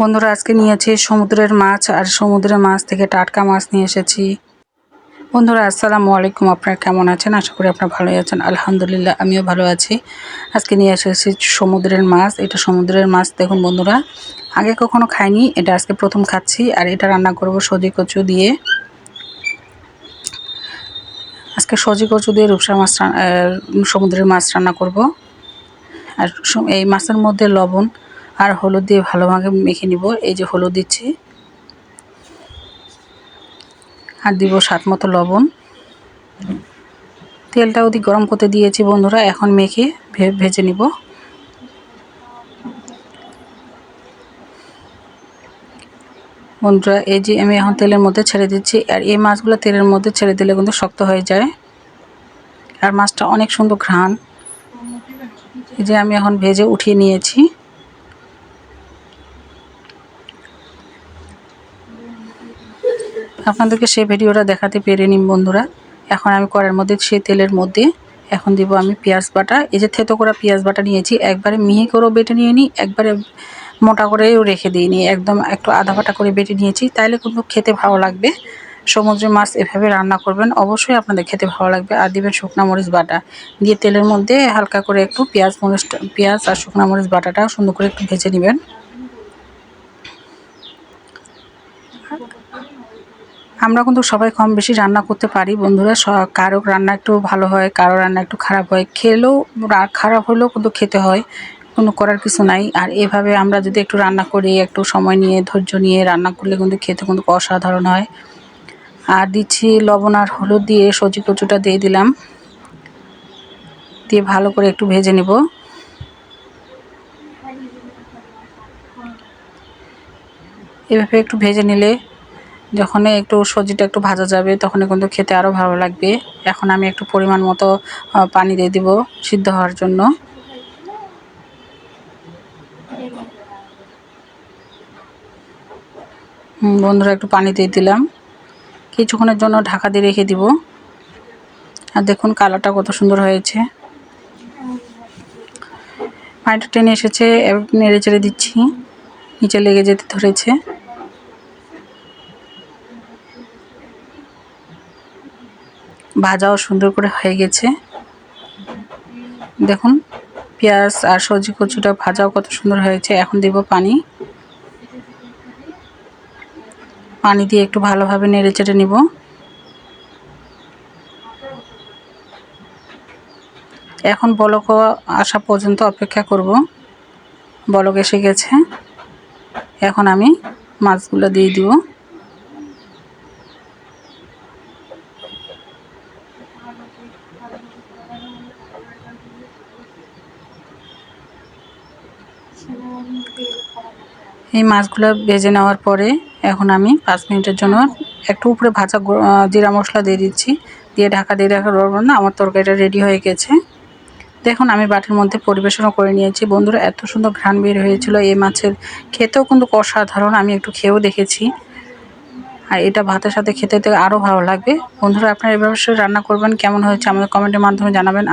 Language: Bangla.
বন্ধুরা, আজকে নিয়েছি সমুদ্রের মাছ আর সমুদ্রের মাছ থেকে টাটকা মাছ নিয়ে এসেছি। বন্ধুরা, আসসালামু আলাইকুম। আপনারা কেমন আছেন? আশা করি আপনারা ভালোই আছেন। আলহামদুলিল্লাহ, আমিও ভালো আছি। আজকে নিয়ে এসেছি সমুদ্রের মাছ। এটা সমুদ্রের মাছ, দেখুন বন্ধুরা। আগে কখনো খাইনি, এটা আজকে প্রথম খাচ্ছি। আর এটা রান্না করব সজি কচু দিয়ে। আজকে সজি কচু দিয়ে রূপসা মাছ সমুদ্রের মাছ রান্না করব। আর এই মাছের মধ্যে লবণ আর হলুদ দিয়ে ভালোভাবে মেখে নিব। এই যে হলুদ দিচ্ছি। আর দিব স্বাদ মতো লবণ। তেলটা ওদিক গরম করতে দিয়েছি বন্ধুরা, এখন মেখে ভেজে নিব। বন্ধুরা, এই যে আমি এখন তেলের মধ্যে ছেড়ে দিচ্ছি, আর এই মাছগুলো তেলের মধ্যে ছেড়ে দিলে কিন্তু শক্ত হয়ে যায়। আর মাছটা অনেক সুন্দর ঘ্রাণ। এই যে আমি এখন ভেজে উঠিয়ে নিয়েছি। আপনাদেরকে সেই ভিডিওটা দেখাতে পেরেনি বন্ধুরা। এখন আমি কড়ার মধ্যে, সেই তেলের মধ্যে এখন দিব আমি পেঁয়াজ বাটা। এই যে থেতো করা পেঁয়াজ বাটা নিয়েছি, একবারে মিহি করেও বেটে নিয়ে নিই একবারে মোটা করেও রেখে দিই দিইনি একদম একটু আধা বাটা করে বেটে নিয়েছি। তাইলে কিন্তু খেতে ভালো লাগবে। সমুদ্রে মাছ এভাবে রান্না করবেন, অবশ্যই আপনাদের খেতে ভালো লাগবে। আর দিবেন শুকনা মরিচ বাটা। দিয়ে তেলের মধ্যে হালকা করে একটু পেঁয়াজ মরিচ পেঁয়াজ আর শুকনা মরিচ বাটাটা সুন্দর করে একটু ভেজে নেবেন। আমরা কিন্তু সবাই কম বেশি রান্না করতে পারি। বন্ধুরা কারও রান্না একটু ভালো হয়, কারও রান্না একটু খারাপ হয়। খেলেও খারাপ হলেও কিন্তু খেতে হয়, কোনো করার কিছু নাই। আর এভাবে আমরা যদি একটু রান্না করি, একটু সময় নিয়ে, ধৈর্য নিয়ে রান্না করলে কিন্তু খেতে কিন্তু অসাধারণ হয়। আর দিচ্ছি লবণ আর হলুদ দিয়ে সজি কচুটা দিয়ে দিলাম। দিয়ে ভালো করে একটু ভেজে নেব। এভাবে একটু ভেজে নিলে যখন একটু সবজিটা একটু ভাজা যাবে, তখনই কিন্তু খেতে আরও ভালো লাগবে। এখন আমি একটু পরিমাণ মতো পানি দিয়ে দিব সিদ্ধ হওয়ার জন্য। বন্ধুরা একটু পানি দিয়ে দিলাম। কিছুক্ষণের জন্য ঢাকা দিয়ে রেখে দিব। আর দেখুন কালারটা কত সুন্দর হয়েছে। পানিটা টেনে এসেছে নেড়ে চেড়ে দিচ্ছি। নিচে লেগে যেতে ধরেছে। ভাজাও সুন্দর করে হয়ে গেছে। দেখুন, পেঁয়াজ আর সবজি কচুটা ভাজাও কত সুন্দর হয়েছে। এখন দেব পানি। পানি দিয়ে একটু ভালোভাবে নেড়ে চেড়ে নিব। এখন বলক আসা পর্যন্ত অপেক্ষা করব। বলক এসে গেছে। এখন আমি মাছগুলো দিয়ে দিব। এই মাছগুলো ভেজে নেওয়ার পরে এখন আমি পাঁচ মিনিটের জন্য একটু উপরে ভাজা জিরা মশলা দিয়ে দিচ্ছি। দিয়ে ঢাকা দিয়ে রাখা রব না, আমার তরকারিটা রেডি হয়ে গেছে। দেখুন, আমি বাটির মধ্যে পরিবেশনও করে নিয়েছি। বন্ধুরা, এত সুন্দর ঘ্রাণ বের হয়েছিল এই মাছের। খেতেও কিন্তু অসাধারণ, আমি একটু খেয়েও দেখেছি। আর এটা ভাতের সাথে খেতে আরও ভালো লাগবে। বন্ধুরা, আপনারা এভাবে রান্না করবেন। কেমন হয়েছে আমাদের কমেন্টের মাধ্যমে জানাবেন।